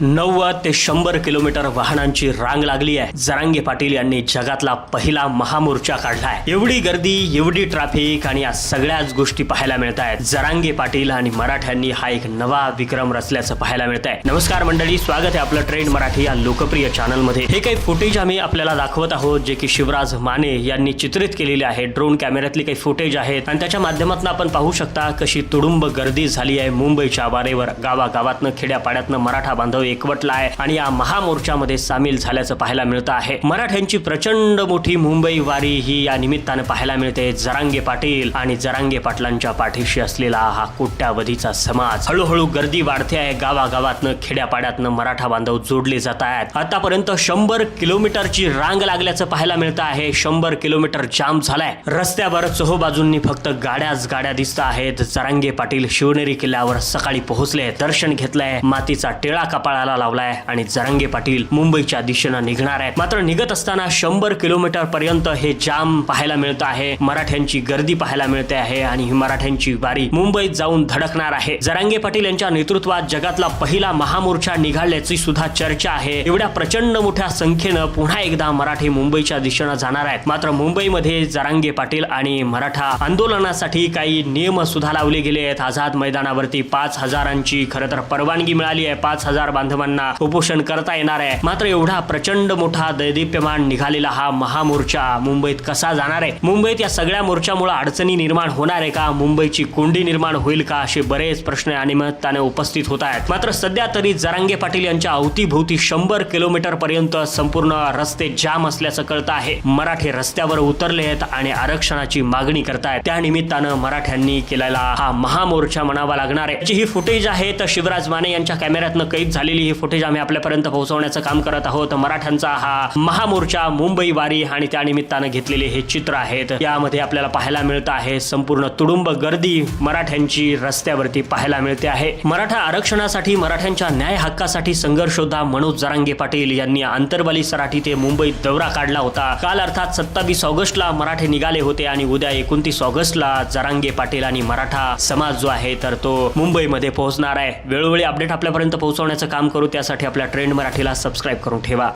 नव्वद ते शंभर किलोमीटर वाहनांची रांग लागली आहे. जरांगे पाटील यांनी जगातला पहिला महामोर्चा काढलाय. एवढी गर्दी एवढी ट्रॅफिक आणि या सगळ्याच गोष्टी पाहायला मिळत आहेत. जरांगे पाटील आणि मराठ्यांनी हा एक नवा विक्रम रचल्याचं पाहायला मिळत आहे. नमस्कार मंडळी स्वागत आहे आपलं ट्रेंड मराठी या लोकप्रिय चॅनलमध्ये हे काही फुटेज आम्ही आपल्याला दाखवत आहोत जे की शिवराज माने यांनी चित्रित केलेले आहे. ड्रोन कॅमेऱ्यातली काही फुटेज आहेत. आणि त्याच्या माध्यमातून आपण पाहू शकता कशी तुडुंब गर्दी झाली आहे मुंबईच्या वारेवर. गावागावातनं खेड्यापाड्यातनं मराठा बांधव एकवटला आहे आणि या महामोर्चामध्ये सामील झाल्याचं पाहायला मिळतं आहे. मराठ्यांची प्रचंड मोठी मुंबई वारी ही या निमित्तानं पाहायला मिळते. जरांगे पाटील आणि जरांगे पाटलांच्या पाठीशी असलेला हा कोट्यावधीचा समाज. हळूहळू गर्दी वाढते आहे. गावागावातनं खेड्यापाड्यातनं मराठा बांधव जोडले जात आहेत. आतापर्यंत शंभर किलोमीटरची रांग लागल्याचं पाहायला मिळतं आहे. शंभर किलोमीटर जाम झालाय. रस्त्यावर चहोबाजूंनी फक्त गाड्याच गाड्या दिसत आहेत. जरांगे पाटील शिवनेरी किल्ल्यावर सकाळी पोहोचले दर्शन घेतलंय. मातीचा टिळा कपाळाला लावलाय आणि जरांगे पाटील मुंबईच्या दिशेनं निघणार आहेत. मात्र निघत असताना शंभर किलोमीटर पर्यंत हे जाम पाहायला मिळत आहे. मराठ्यांची गर्दी पाहायला मिळते आहे आणि ही मराठ्यांची बारी मुंबईत जाऊन धडकणार आहे. जरांगे पाटील यांच्या नेतृत्वात जगातला पहिला महामोर्चा निघाल्याची सुद्धा चर्चा आहे. एवढ्या प्रचंड मोठ्या संख्येनं पुन्हा एकदा मराठी मुंबईच्या दिशेनं जाणार आहेत. मात्र मुंबईमध्ये जरांगे पाटील आणि मराठा आंदोलनासाठी काही नियम सुद्धा लावले गेले आहेत. आझाद मैदानावरती पाच हजारांची खरं तर परवानगी मिळाली आहे. पाच हजार बांधवांना उपोषण करता येणार आहे. मात्र एवढा प्रचंड मोठा दैदिप्यमान निघालेला हा महामोर्चा मुंबईत कसा जाणार आहे? मुंबईत या सगळ्या मोर्चामुळे अडचणी निर्माण होणार आहे का? मुंबईची कोंडी निर्माण होईल का? असे बरेच प्रश्न या निमित्ताने उपस्थित होत आहेत. मात्र सध्या तरी जरांगे पाटील यांच्या अवतीभोवती शंभर किलोमीटर पर्यंत संपूर्ण रस्ते जाम असल्याचं कळतं आहे. मराठे रस्त्यावर उतरले आहेत आणि आरक्षणाची मागणी करतायत. त्या निमित्तानं मराठ्यांनी केलेला हा महामोर्चा म्हणावा लागणार आहे. जी ही फुटेज आहे तर शिवराज माने यांच्या कॅमेऱ्यातनं कैद झालेली ही फुटेज आम्ही आपल्यापर्यंत पोहोचवण्याचं काम करत आहोत. मराठ्यांचा हा महामोर्चा मुंबई वारी आणि त्या निमित्तानं घेतलेले हे चित्र आहेत. यामध्ये आपल्याला पाहायला मिळत आहे संपूर्ण तुडुंब गर्दी मराठ्यांची रस्त्यावरती पाहायला मिळते आहे. मराठा आरक्षणासाठी मराठ्यांच्या न्याय हक्कासाठी संघर्ष मनोज जरांगे पाटील यांनी आंतरबाली सराठी ते मुंबईत दौरा काढला होता. काल अर्थात सत्तावीस ऑगस्टला मराठे निघाले होते आणि उद्या एकोणतीस ऑगस्टला जरांगे पाटील आणि मराठा समाज जो आहे तर तो मुंबईमध्ये पोहोचणार आहे. वेळोवेळी अपडेट आपल्यापर्यंत पोहोचवण्याचं काम काम करू त्यासाठी आपल्या ट्रेंड मराठीला सबस्क्राईब करून ठेवा.